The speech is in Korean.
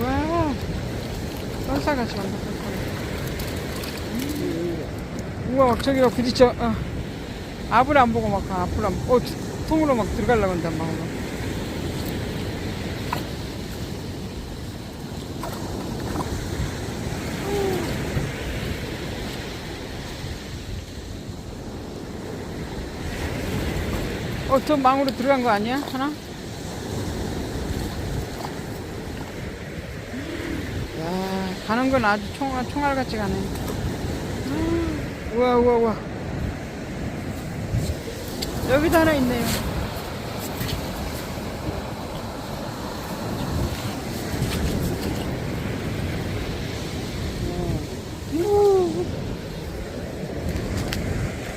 와, 썰살같이 만들었어. 우와, 저기 막 부딪혀. 어. 앞을 안 보고 막, 앞을 안 보고, 어, 통으로 막 들어가려고 한단 말이야 어, 저 망으로 들어간 거 아니야? 하나? 야, 가는 건 아주 총알, 총알 같이 가네. 음, 우와, 우와, 우와. 여기도 하나 있네요.